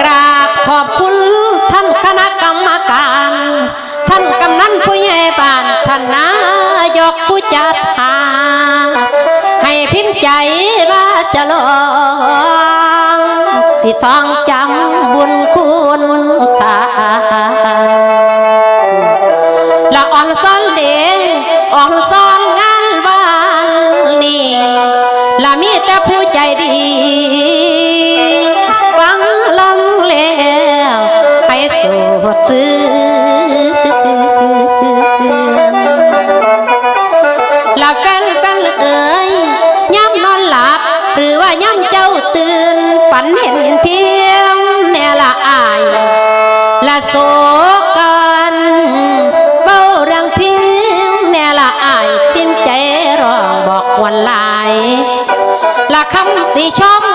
กราบขอบคุณท่านคณะกรรมการ ท่านกำนันผู้ใหญ่บ้านท่านนายกผู้จัดหาให้พิมพ์ใจว่าจะลองสิทองจำบุญคุณทานละอ่อนซ้อนเดอ่อนซ้อนงานวานนี้ละมีแต่ผู้ใจดี บ่ตื่นลับแฟนแฟนเอ๋ยย่ำนอนหลับ หรือว่าย่ำเจ้าตื่น ฝันเห็นเพียงแน่ละอายละโศกันเฝ้ารังเพียงแน่ละอายพิมใจรองบอกวันลายละคำตีชม